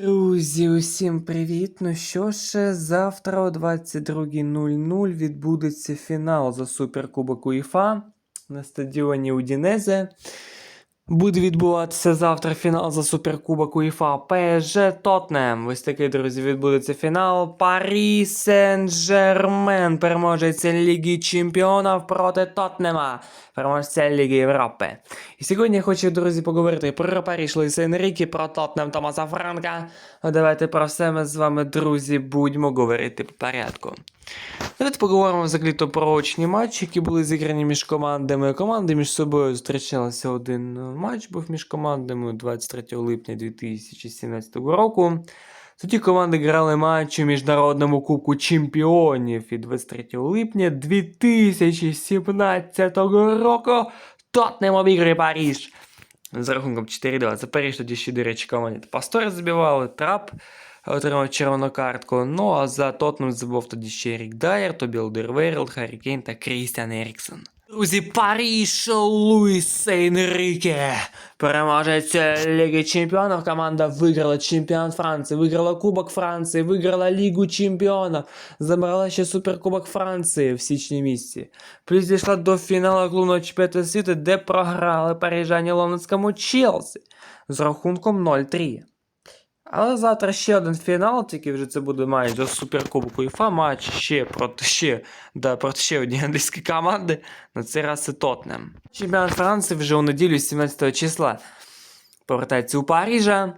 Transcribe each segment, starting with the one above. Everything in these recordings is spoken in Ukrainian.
Друзі, усім привіт! Ну що ж, завтра о 22.00 відбудеться фінал за Суперкубок УЄФА на стадіоні Удінезе. Буде відбуватися завтра фінал за Суперкубок УЄФА ПСЖ Тотнем. Ось такий, друзі, відбудеться фінал. Парі Сен-Жермен переможеться Ліги Чемпіонів проти Тотнема, переможця Ліги Європи. І сьогодні я хочу, друзі, поговорити про Паріж Луїса Енрікі, про Тотнем Томаса Франка. Ну, давайте про все ми з вами, друзі, будемо говорити по порядку. Давайте поговоримо взагалі то про очні матчі, які були зіграні між командами. Команди між собою зустрічалися один матч, був між командами 23 липня 2017 року. Тоді команди грали матчі у Міжнародному Кубку Чемпіонів і 23 липня 2017 року Тотнем обіграє Паріж. З рахунком 4-2. За Паріж тоді ще, до речі, команді Пастори забивали, Трап отримав червону картку. Ну а за Тотнем забув тоді ще Рік Дайер, Тобі Алдервейрелд, Харрі Кейн та Крістіан Еріксон. Друзі, Паріж Луїс Енріке. Переможець Ліги Чемпіонів. Команда виграла чемпіонат Франції, виграла Кубок Франції, виграла Лігу Чемпіонів, забрала ще Суперкубок Франції в січні місяці. Плюс дійшла до фіналу клубного чемпіонату світу, де програли парижані лондонському Челсі з рахунком 0-3. Але завтра ще один фінал, тільки вже це буде матч за Суперкубок УЄФА, матч ще проти ще, да, проти ще однієї англійської команди, на цей раз це Тотнем. Чемпіонат Франції вже у неділю 17 числа повертається у Парижа.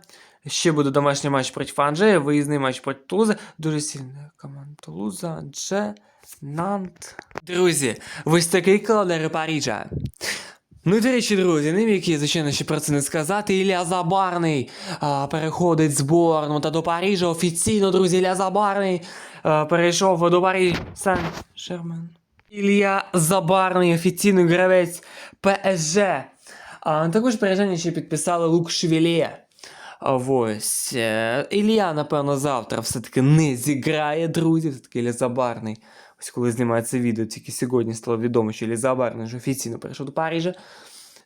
Ще буде домашній матч проти Анжея, виїзний матч проти Тулуза. Дуже сильна команда Тулуза, Анже, Нант. Друзі, ось такий календар Парижа. Ну і до речі, друзі, не міг звичайно, ще про це не сказати. Ілля Забарний а, переходить з Борну та до Парижа офіційно, друзі, Ілля Забарний а, перейшов до Парижа Сен-Жермен. Ілля Забарний, офіційний гравець ПСЖ. А, також парижані ще підписали Лук Швілє. А, Ось. е, Ілля, напевно, завтра все-таки не зіграє, друзі. Все-таки Ілля Забарний. Ось коли знімаю це відео, тільки сьогодні стало відомо, що Ілля Забарний вже офіційно перейшов до Парижа.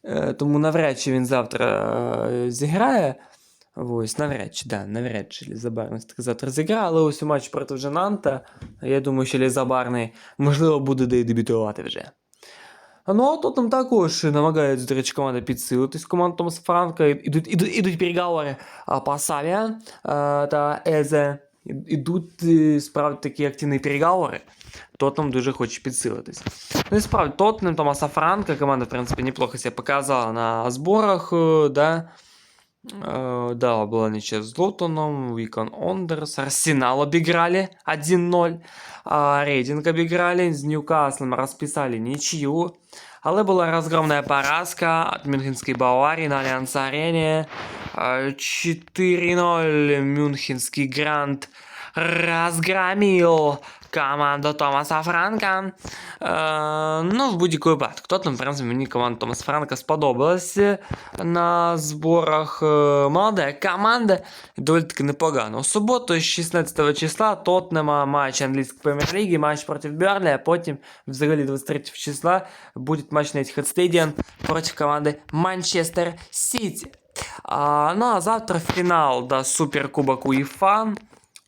Е, Тому навряд чи він завтра е, зіграє. Ось, навряд чи, да, навряд чи Лізабарний все-таки завтра зіграє, але ось у матчі проти вже Нанта, я думаю, що Лізабарний, можливо, буде де дебютувати вже. Ну, а тут там також намагаються, до речі, команда підсилитись. Команда Томаса Франка. Ідуть, ідуть, ідуть переговори а, по Савія та Езе. І- Ідуть е, справді такі активні переговори. Тотнем дуже хоче підсилитись. Ну і справді, Тотнем, Томаса Франка, команда, в принципі, неплохо себе показала на зборах, е, да. Э, Да, была ничья с Лотоном, Викон Ондерс, Арсенал обыграли 1-0, а Рейдинг обыграли, с Ньюкаслом расписали ничью, але була розгромна поразка від Мюнхенської Баварії на Альянс Арені. Е, 4-0 Мюнхенський Грант розгромив команду Томаса Франка. Е, ну, в будь-якому випадку. Хто там, в принципі, мені команда Томаса Франка сподобалась на зборах. Е, молода команда, доволі таки непогано. У суботу, 16 числа, Тотнема матч англійської прем'єр-ліги, матч проти Берлі, а потім, взагалі, 23 числа, буде матч на Etihad Stadium проти команди Манчестер Сіті. А, ну а завтра фінал да, Суперкубок УЄФА.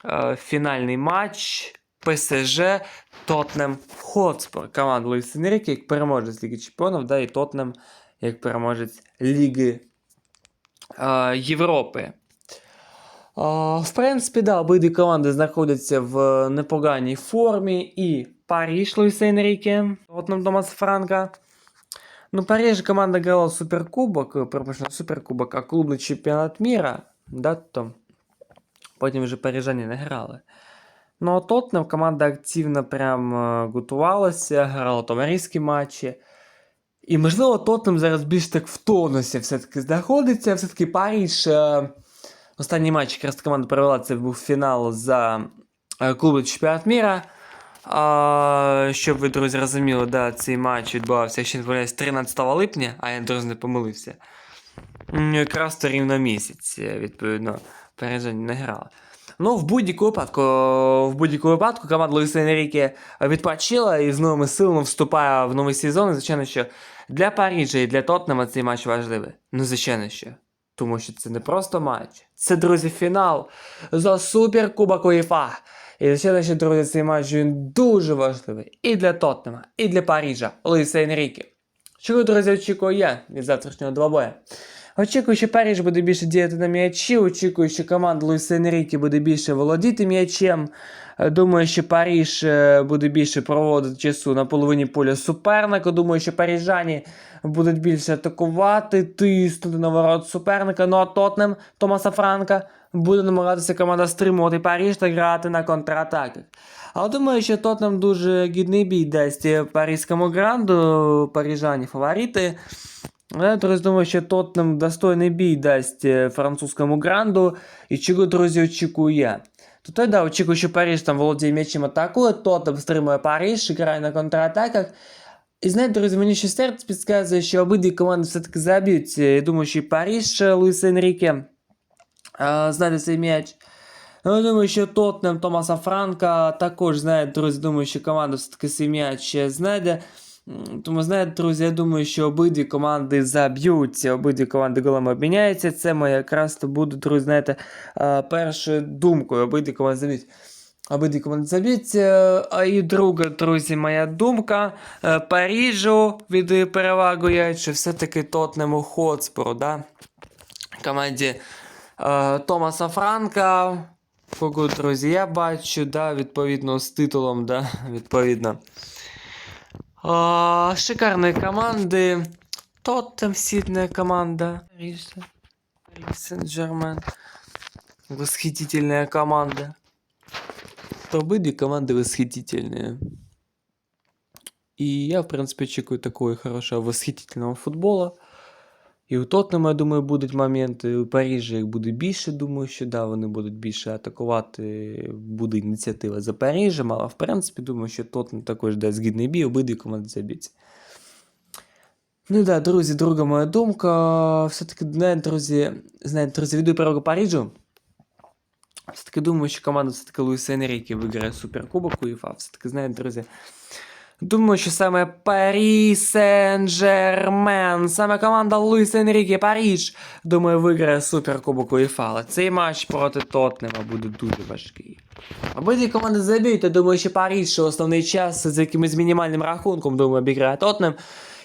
Е, фінальний матч ПСЖ Тотнем Хотспор. Команда Луїс Енріке як переможець Ліги Чемпіонів, да, і Тотнем як переможець Ліги е, Європи. А, в принципі, да, обидві команди знаходяться в непоганій формі. І Паріж Луїса Енріке, Тотнем Томас Франка. Ну, Париж команда грала в Суперкубок, е, Суперкубок, а клубний чемпіонат міра. Да, то потім вже парижані не грали. Ну, а Тотнем команда активно прям е, готувалася, грала товариські матчі. І, можливо, Тотнем зараз більш так в тонусі все-таки знаходиться. Все-таки Париж. Е, останній матч якраз команда провела, це був фінал за клубний чемпіонат міра. А, щоб ви, друзі, розуміли, да, цей матч відбувався, помиляюсь, 13 липня, а я, друзі, не помилився. Якраз то рівно місяць, відповідно, пережень не грала. Ну, в будь-якому випадку, в будь-якому випадку команда Луїса Енріке відпочила і з новими силами вступає в новий сезон. І, звичайно, що для Парижа і для Тотнема цей матч важливий. Ну, звичайно, що. Тому що це не просто матч. Це, друзі, фінал за Суперкубок УЄФА. І ще наші друзі, цей матч він дуже важливий і для Тоттенема, і для Парижа, Луїса Енріке. Чого, друзі, очікую я від завтрашнього двобою? Очікую, що Париж буде більше діяти на м'ячі, очікую, що команда Луїса Енріке буде більше володіти м'ячем. Думаю, що Париж е, буде більше проводити часу на половині поля суперника. Думаю, що парижані будуть більше атакувати, тиснути на ворот суперника. Ну а Тотнем Томаса Франка буде намагатися команда стримувати Париж та грати на контратаках. Але думаю, що Тотнем дуже гідний бій дасть паризькому гранду, парижані фаворити. Я, друзі, думаю, що Тотнем достойний бій дасть е, французькому гранду. І чого, друзі, очікую я. То я, да, очікую, що Париж там володіє м'ячем атакує, Тотнем стримує Париж, грає на контратаках. І знаєте, друзі, мені ще серце підказує, що обидві команди все-таки заб'ють. Я думаю, що і Париж е, Луїс Енріке знайде цей м'яч. Ну, думаю, що Тотнем Томаса Франка також знає, друзі, думаю, що команда все-таки свій м'яч знайде. Тому, знаєте, друзі, я думаю, що обидві команди заб'ються, обидві команди голами обміняються. Це моя якраз то буде, друзі, знаєте, е, першою думкою. Обидві команди заб'ють. Обидві команди заб'ють. Е, А і друга, друзі, моя думка. е, Парижу віддаю перевагу я, чи все-таки Тотнему Хотспору, да? Команді е, Томаса Франка. Кого, друзі, я бачу, да, відповідно, з титулом, да, відповідно. А, шикарные команды. Тоттем сильная команда. Париж Сен-Жермен. Восхитительная команда. Обидві команди восхитительные. И я, в принципе, очікую такого хорошего восхитительного футбола. І у Тоттенема, я думаю, будуть моменти. У Парижі їх буде більше. Думаю, що да, вони будуть більше атакувати. Буде ініціатива за Парижем, але в принципі думаю, що Тоттенем також дасть гідний бій, обидві команди заб'ються. Ну да, друзі, друга моя думка. Все-таки, знаєте, друзі, знаєте, друзі, відео перевагу Парижу. Все-таки думаю, що команда все-таки Луїса Енріке виграє Суперкубок УЄФА. Все-таки, знаєте, друзі, Думаю, що саме Парі Сен-Жермен, саме команда Луїса Енріке Паріж, думаю, виграє Суперкубок УЄФА. Але цей матч проти Тотнема буде дуже важкий. Обидві команди заб'ють, я думаю, що Паріж, що основний час з якимось мінімальним рахунком, думаю, обіграє Тотнем.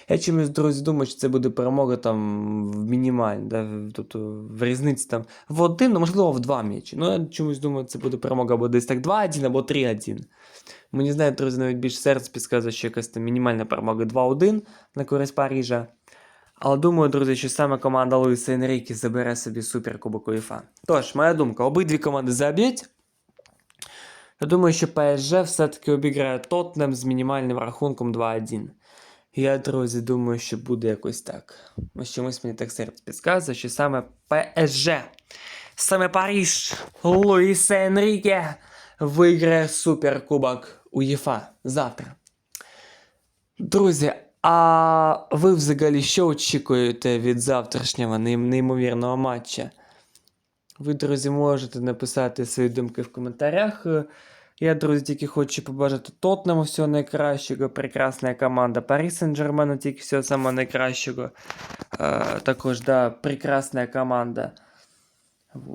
Я чомусь, друзі, думаю, що це буде перемога там в мінімальній, да, тобто в різниці там в один, ну можливо в два м'ячі. Ну, я чомусь думаю, це буде перемога або десь так 2-1, або 3-1. Мені знаю, друзі, навіть більше серце підказує, що якась там мінімальна перемога 2-1 на користь Парижа. Але думаю, друзі, що саме команда Луїса Енріки забере собі суперкубок УЄФА. Тож, моя думка, обидві команди заб'ють. Я думаю, що ПСЖ все-таки обіграє Тотнем з мінімальним рахунком 2-1. Я, друзі, думаю, що буде якось так. Ось чомусь мені так серце підказує, що саме ПСЖ, саме Париж, Луїса Енріке виграє суперкубок УЄФА завтра. Друзі, а ви взагалі що очікуєте від завтрашнього неймовірного матча? Ви, друзі, можете написати свої думки в коментарях. Я, друзі, тільки хочу побажати Тотнему всього найкращого. Прекрасна команда Парі Сен-Жермену тільки всього самого найкращого. Е, також, да, прекрасна команда.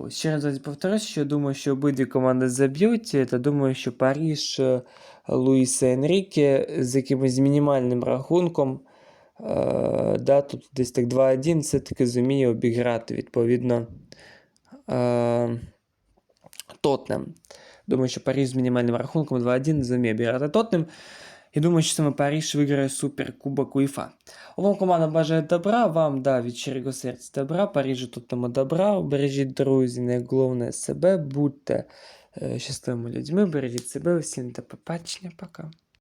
Ще раз повторюсь, що я думаю, що обидві команди заб'ють. Та думаю, що Паріж е, Луїса Енріке з якимось мінімальним рахунком. Е, да, тут десь так 2-1 все-таки зуміє обіграти, відповідно. Е, Тотнем. Думаю, що Париж з мінімальним рахунком 2-1 зуміє обіграти Тотнем. І думаю, що саме Париж виграє суперкубок УЄФА. Вам команда бажає добра, вам да, від щирого серця добра, Парижу тому добра. Бережіть, друзі, найголовніше себе, будьте щасливими людьми, бережіть себе, всім до побачення, пока.